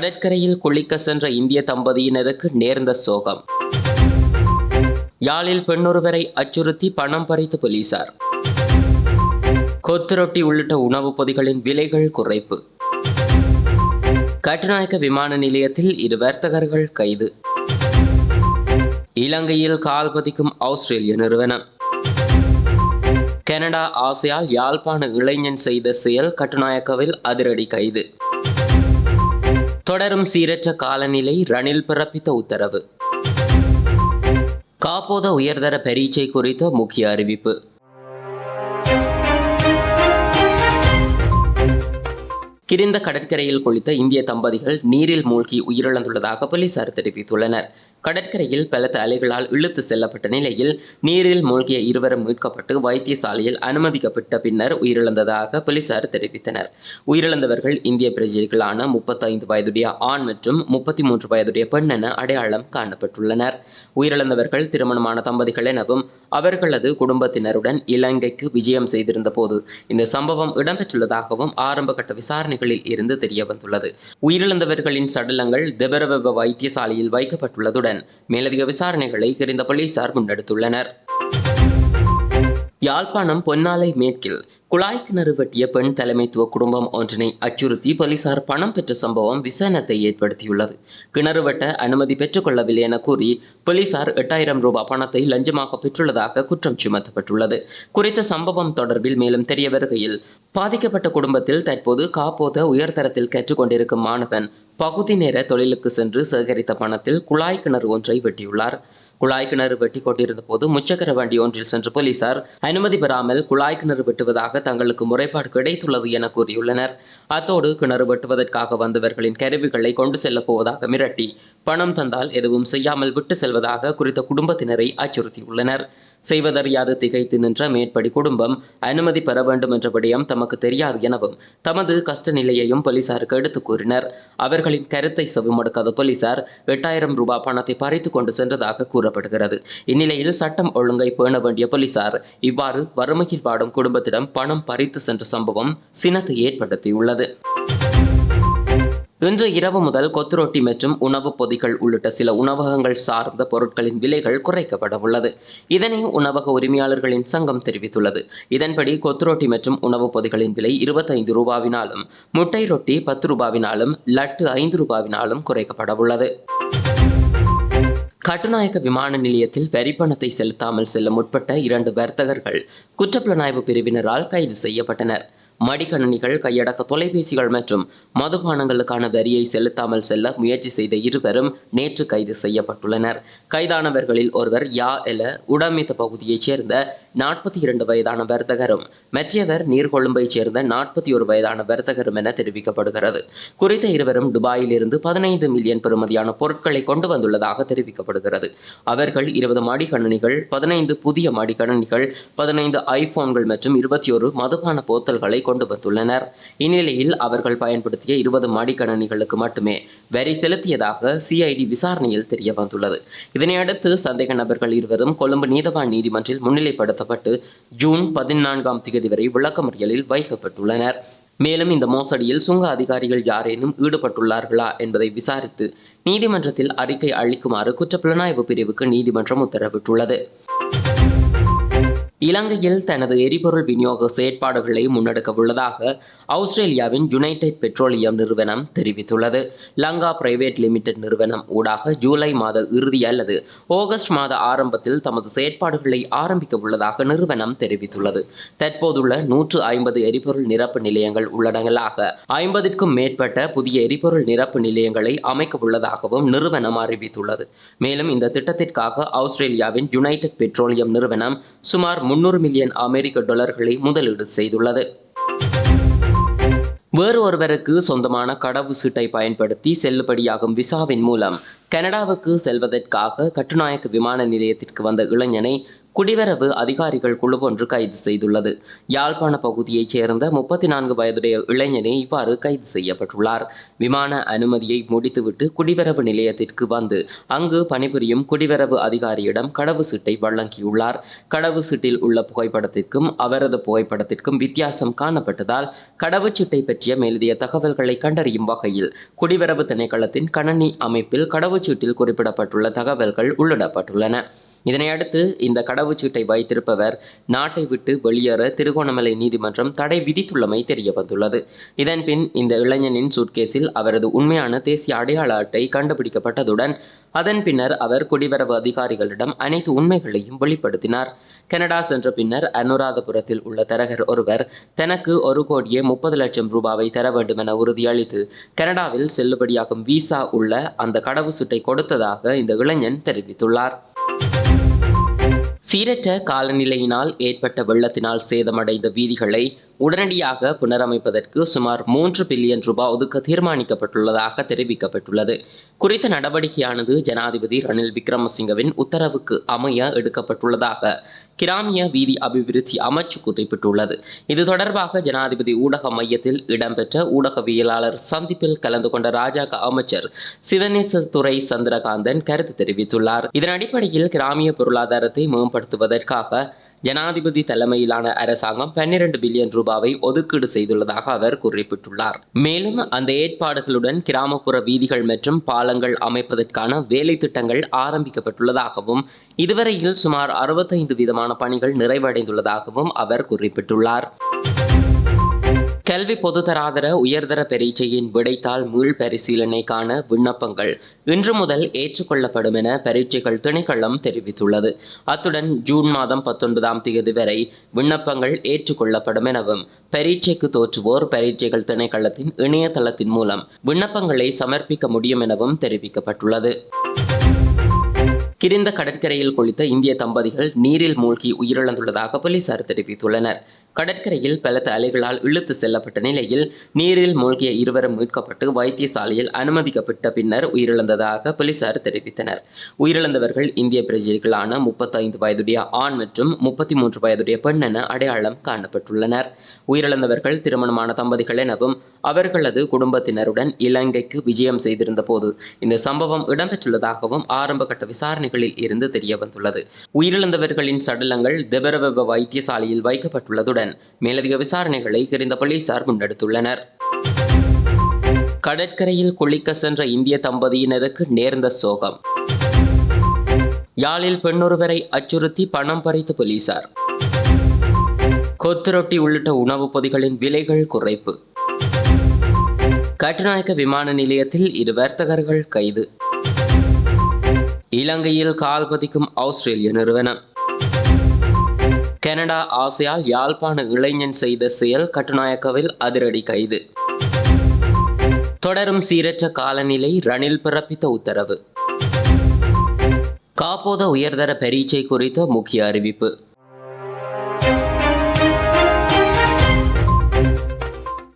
கடற்கரையில் குளிக்க சென்ற இந்திய தம்பதியினருக்கு நேர்ந்த சோகம். யாழில் பெண்ணொருவரை அச்சுறுத்தி பணம் பறித்த போலீசார். கொத்துரொட்டி உள்ளிட்ட உணவுப் பொதிகளின் விலைகள் குறைப்பு. கட்டுநாயக்க விமான நிலையத்தில் இரு வர்த்தகர்கள் கைது. இலங்கையில் கால் பதிக்கும் ஆஸ்திரேலிய நிறுவனம். கனடா ஆசையால் யாழ்ப்பாண இளைஞன் செய்த செயல் கட்டுநாயக்கவில் அதிரடி கைது. தொடரும் சீரற்ற காலநிலை ரணில் பிறப்பித்த உத்தரவு. காப்போத உயர்தர பரீட்சை குறித்த முக்கிய அறிவிப்பு. கிரிந்த கடற்கரையில் குளித்த இந்திய தம்பதிகள் நீரில் மூழ்கி உயிரிழந்துள்ளதாக போலீசார் தெரிவித்துள்ளனர். கடற்கரையில் பலத்த அலைகளால் இழுத்து செல்லப்பட்ட நிலையில் நீரில் மூழ்கிய இருவரும் மீட்கப்பட்டு வைத்தியசாலையில் அனுமதிக்கப்பட்ட பின்னர் உயிரிழந்ததாக போலீசார் தெரிவித்தனர். உயிரிழந்தவர்கள் இந்திய பிரஜைகளான முப்பத்தைந்து வயதுடைய ஆண் மற்றும் முப்பத்தி மூன்று வயதுடைய பெண் என அடையாளம் காணப்பட்டுள்ளனர். உயிரிழந்தவர்கள் திருமணமான தம்பதிகள் எனவும் அவர்களது குடும்பத்தினருடன் இலங்கைக்கு விஜயம் செய்திருந்த போது இந்த சம்பவம் இடம்பெற்றுள்ளதாகவும் ஆரம்பகட்ட விசாரணைகளில் இருந்து தெரிய வந்துள்ளது உயிரிழந்தவர்களின் சடலங்கள் தெபரவ வைத்தியசாலையில் வைக்கப்பட்டுள்ளதுடன் மேலதிக விசாரணைகளை கிரிந்த போலீசார் முன்னெடுத்துள்ளனர். யாழ்ப்பாணம் பொன்னாலை மேற்கில் குழாய் கிணறு வெட்டிய பெண் தலைமைத்துவ குடும்பம் ஒன்றினை அச்சுறுத்தி போலீசார் பணம் பெற்ற சம்பவம் விசனத்தை ஏற்படுத்தியுள்ளது. கிணறு வெட்ட அனுமதி பெற்றுக்கொள்ளவில்லை என கூறி போலீசார் எட்டாயிரம் ரூபாய் பணத்தை லஞ்சமாக பெற்றுள்ளதாக குற்றம் சுமத்தப்பட்டுள்ளது. குறித்த சம்பவம் தொடர்பில் மேலும் தெரிய வருகையில் பாதிக்கப்பட்ட குடும்பத்தில் தற்போது காப்போத உயர்தரத்தில் கற்றுக்கொண்டிருக்கும் மாணவன் பகுதி நேர தொழிலுக்கு சென்று சேகரித்த பணத்தில் குழாய் கிணறு ஒன்றை வெட்டியுள்ளார். குழாய் கிணறு வெட்டி கொண்டிருந்த போது முச்சக்கர வண்டி ஒன்றில் சென்று போலீசார் அனுமதி பெறாமல் குழாய் கிணறு வெட்டுவதாக தங்களுக்கு முறைப்பாடு கிடைத்துள்ளது என கூறியுள்ளனர். அத்தோடு கிணறு வெட்டுவதற்காக வந்தவர்களின் கருவிகளை கொண்டு செல்லப் போவதாக மிரட்டி பணம் தந்தால் எதுவும் செய்யாமல் விட்டு செல்வதாக குறித்த குடும்பத்தினரை அச்சுறுத்தியுள்ளனர். செய்வதறியாது திகைத்து நின்ற மேற்படி குடும்பம் அனுமதி பெற வேண்டும் என்ற விடயம் தமக்கு தெரியாது எனவும் தமது கஷ்ட நிலையையும் போலீசாருக்கு எடுத்துக் கூறினர். அவர்களின் கருத்தை செவிமடுக்காத போலீசார் எட்டாயிரம் ரூபாய் பணத்தை பறித்து கொண்டு சென்றதாக கூறப்படுகிறது. இந்நிலையில் சட்டம் ஒழுங்கை பேண வேண்டிய போலீசார் இவ்வாறு வறுமையில் வாடும் குடும்பத்திடம் பணம் பறித்து சென்ற சம்பவம் சினத்தை ஏற்படுத்தியுள்ளது. இன்று இரவு முதல் கொத்துரொட்டி மற்றும் உணவுப் பொதிகள் உள்ளிட்ட சில உணவகங்கள் சார்ந்த பொருட்களின் விலைகள் குறைக்கப்பட உள்ளது. இதனை உணவக உரிமையாளர்களின் சங்கம் தெரிவித்துள்ளது. இதன்படி கொத்துரொட்டி மற்றும் உணவுப் பொதிகளின் விலை இருபத்தைந்து ரூபாவினாலும் முட்டை ரொட்டி பத்து ரூபாவினாலும் லட்டு ஐந்து ரூபாவினாலும் குறைக்கப்பட உள்ளது. கட்டுநாயக்க விமான நிலையத்தில் வரிப்பணத்தை செலுத்தாமல் செல்ல முற்பட்ட இரண்டு வர்த்தகர்கள் குற்றப்புலனாய்வு பிரிவினரால் கைது செய்யப்பட்டனர். மடிக்கணினிகள் கையடக்க தொலைபேசிகள் மற்றும் மதுபானங்களுக்கான வரியை செலுத்தாமல் செல்ல முயற்சி செய்த இருவரும் நேற்று கைது செய்யப்பட்டுள்ளனர். கைதானவர்களில் ஒருவர் யா எல உடமித்த பகுதியைச் சேர்ந்த நாற்பத்தி இரண்டு வயதான வர்த்தகரும் மற்றவர் நீர்கொழும்பைச் சேர்ந்த நாற்பத்தி ஒரு வயதான வர்த்தகரும் என தெரிவிக்கப்படுகிறது. குறித்த இருவரும் துபாயில் இருந்து பதினைந்து மில்லியன் பெறுமதியான பொருட்களை கொண்டு வந்துள்ளதாக தெரிவிக்கப்படுகிறது. அவர்கள் இருபது மடிக்கணினிகள் பதினைந்து புதிய மடிக்கணினிகள் பதினைந்து ஐபோன்கள் மற்றும் இருபத்தி ஒரு மதுபான போத்தல்களை கொண்டு வந்துள்ளனர். இந்நிலையில் அவர்கள் பயன்படுத்திய இருபது மடிக்கணினிகளுக்கு மட்டுமே வரி செலுத்தியதாக சிஐடி விசாரணையில் தெரிய வந்துள்ளது இதனையடுத்து சந்தேக நபர்கள் இருவரும் கொழும்பு நீதவான் நீதிமன்றில் முன்னிலைப்படுத்த முன்னிலைப்படுத்தப்பட்டு ஜூன் பதினான்காம் தேதி வரை விளக்கமறியலில் வைக்கப்பட்டுள்ளனர். மேலும் இந்த மோசடியில் சுங்க அதிகாரிகள் யாரேனும் ஈடுபட்டுள்ளார்களா என்பதை விசாரித்து நீதிமன்றத்தில் அறிக்கை அளிக்குமாறு குற்றப்புலனாய்வு பிரிவுக்கு நீதிமன்றம் உத்தரவிட்டுள்ளது. இலங்கையில் தனது எரிபொருள் விநியோக செயற்பாடுகளை முன்னெடுக்க உள்ளதாக ஆஸ்திரேலியாவின் யுனைடெட் பெட்ரோலியம் நிறுவனம் தெரிவித்துள்ளது. லங்கா பிரைவேட் லிமிடெட் நிறுவனம் ஊடாக ஜூலை மாத இறுதி அல்லது ஆகஸ்ட் மாத ஆரம்பத்தில் தமது செயற்பாடுகளை ஆரம்பிக்க உள்ளதாக நிறுவனம் தெரிவித்துள்ளது. தற்போதுள்ள நூற்று ஐம்பது எரிபொருள் நிரப்பு நிலையங்கள் உள்ளடங்கலாக ஐம்பதிற்கும் மேற்பட்ட புதிய எரிபொருள் நிரப்பு நிலையங்களை அமைக்க உள்ளதாகவும் நிறுவனம் அறிவித்துள்ளது. மேலும் இந்த திட்டத்திற்காக ஆஸ்திரேலியாவின் யுனைடெட் பெட்ரோலியம் நிறுவனம் சுமார் முன்னூறு மில்லியன் அமெரிக்க டாலர்களை முதலீடு செய்துள்ளது. வேறு ஒருவருக்கு சொந்தமான கடவு சீட்டை பயன்படுத்தி செல்லுபடியாகும் விசாவின் மூலம் கனடாவுக்கு செல்வதற்காக கட்டுநாயக்க விமான நிலையத்திற்கு வந்த இளைஞனை குடிவரவு அதிகாரிகள் குழு ஒன்று கைது செய்துள்ளது. யாழ்ப்பாண பகுதியைச் சேர்ந்த முப்பத்தி நான்கு வயதுடைய இளைஞனே இவ்வாறு கைது செய்யப்பட்டுள்ளார். விமான அனுமதியை முடித்துவிட்டு குடிவரவு நிலையத்திற்கு வந்து அங்கு பணிபுரியும் குடிவரவு அதிகாரியிடம் கடவு சீட்டை வழங்கியுள்ளார். கடவு சீட்டில் உள்ள புகைப்படத்திற்கும் அவரது புகைப்படத்திற்கும் வித்தியாசம் காணப்பட்டதால் கடவுச்சீட்டை பற்றிய மேலதிய தகவல்களை கண்டறியும் வகையில் குடிவரவு திணைக்களத்தின் கணனி அமைப்பில் கடவுச்சீட்டில் குறிப்பிடப்பட்டுள்ள தகவல்கள் உள்ளிடப்பட்டுள்ளன. இதனையடுத்து இந்த கடவுச்சீட்டை வைத்திருப்பவர் நாட்டை விட்டு வெளியேற திருகோணமலை நீதிமன்றம் தடை விதித்துள்ளமை தெரியவந்துள்ளது. இதன்பின் இந்த இளைஞனின் சூட்கேஸில் அவரது உண்மையான தேசிய அடையாள அட்டை கண்டுபிடிக்கப்பட்டதுடன் அதன் பின்னர் அவர் குடிவரவு அதிகாரிகளிடம் அனைத்து உண்மைகளையும் வெளிப்படுத்தினார். கனடா சென்ற பின்னர் அனுராதபுரத்தில் உள்ள தரகர் ஒருவர் தனக்கு ஒரு கோடியே முப்பது லட்சம் ரூபாவை தர வேண்டும் என உறுதியளித்து கனடாவில் செல்லுபடியாகும் விசா உள்ள அந்த கடவுச்சீட்டை கொடுத்ததாக இந்த இளைஞன் தெரிவித்துள்ளார். சீரற்ற காலநிலையினால் ஏற்பட்ட வெள்ளத்தினால் சேதமடைந்த வீதிகளை உடனடியாக புனரமைப்பதற்கு சுமார் மூன்று பில்லியன் ரூபாய் ஒதுக்க தீர்மானிக்கப்பட்டுள்ளதாக தெரிவிக்கப்பட்டுள்ளது. குறித்த நடவடிக்கையானது ஜனாதிபதி ரணில் விக்ரமசிங்கவின் உத்தரவுக்கு அமைய எடுக்கப்பட்டுள்ளதாக கிராமிய வீதி அபிவிருத்தி அமைச்சு குறிப்பிட்டுள்ளது இது தொடர்பாக ஜனாதிபதி ஊடக மையத்தில் இடம்பெற்ற ஊடகவியலாளர் சந்திப்பில் கலந்து கொண்ட ராஜாக்க அமைச்சர் சிவனேசத்துறை சந்திரகாந்தன் கருத்து தெரிவித்துள்ளார். இதன் அடிப்படையில் கிராமிய பொருளாதாரத்தை மேம்படுத்துவதற்காக ஜனாதிபதி தலைமையிலான அரசாங்கம் பன்னிரண்டு பில்லியன் ரூபாவை ஒதுக்கீடு செய்துள்ளதாக அவர் குறிப்பிட்டுள்ளார். மேலும் அந்த ஏற்பாடுகளுடன் கிராமப்புற வீதிகள் மற்றும் பாலங்கள் அமைப்பதற்கான வேலை திட்டங்கள் ஆரம்பிக்கப்பட்டுள்ளதாகவும் இதுவரையில் சுமார் அறுபத்தைந்து விதமான பணிகள் நிறைவடைந்துள்ளதாகவும் அவர் குறிப்பிட்டுள்ளார். கல்வி பொதுதராதர உயர்தர பரீட்சையின் விடைத்தாள் மீள் பரிசீலனைக்கான விண்ணப்பங்கள் இன்று முதல் ஏற்றுக்கொள்ளப்படும் என பரீட்சைகள் திணைக்களம் தெரிவித்துள்ளது. அத்துடன் ஜூன் மாதம் பத்தொன்பதாம் தேதி வரை விண்ணப்பங்கள் ஏற்றுக்கொள்ளப்படும் எனவும் பரீட்சைக்கு தோற்றுவோர் பரீட்சைகள் திணைக்களத்தின் இணையதளத்தின் மூலம் விண்ணப்பங்களை சமர்ப்பிக்க முடியும் எனவும் தெரிவிக்கப்பட்டுள்ளது. கிரிந்த கடற்கரையில் குளித்த இந்திய தம்பதிகள் நீரில் மூழ்கி உயிரிழந்துள்ளதாக போலீசார் தெரிவித்துள்ளனர். கடற்கரையில் பலத்த அலைகளால் இழுத்து செல்லப்பட்ட நிலையில் நீரில் மூழ்கிய இருவரும் மீட்கப்பட்டு வைத்தியசாலையில் அனுமதிக்கப்பட்ட பின்னர் உயிரிழந்ததாக போலீசார் தெரிவித்தனர். உயிரிழந்தவர்கள் இந்திய பிரஜைகளான முப்பத்தைந்து வயதுடைய ஆண் மற்றும் முப்பத்தி மூன்று வயதுடைய பெண் என அடையாளம் காணப்பட்டுள்ளனர். உயிரிழந்தவர்கள் திருமணமான தம்பதிகள் எனவும் அவர்களது குடும்பத்தினருடன் இலங்கைக்கு விஜயம் செய்திருந்த போது இந்த சம்பவம் இடம்பெற்றுள்ளதாகவும் ஆரம்பகட்ட விசாரணைகளில் இருந்து தெரிய வந்துள்ளது உயிரிழந்தவர்களின் சடலங்கள் தெபரவெப வைத்தியசாலையில் வைக்கப்பட்டுள்ளதுடன் மேலதிக விசாரணைகளை கிரிந்த போலீசார் முன்னெடுத்துள்ளனர். கடற்கரையில் குளிக்க சென்ற இந்திய தம்பதியினருக்கு நேர்ந்த சோகம். யாழில் பெண்ணொருவரை அச்சுறுத்தி பணம் பறித்த போலீசார். கொத்துரொட்டி உள்ளிட்ட உணவுப் பொதிகளின் விலைகள் குறைப்பு. கட்டுநாயக்க விமான நிலையத்தில் இரு வர்த்தகர்கள் கைது. இலங்கையில் கால் பதிக்கும் ஆஸ்திரேலிய நிறுவனம். கனடா ஆசையால் யாழ்ப்பாண இளைஞன் செய்த செயல் கட்டுநாயக்கவில் அதிரடி கைது. தொடரும் சீரற்ற காலநிலை ரணில் பிறப்பித்த உத்தரவு. காப்போத உயர்தர பரீட்சை குறித்த முக்கிய அறிவிப்பு.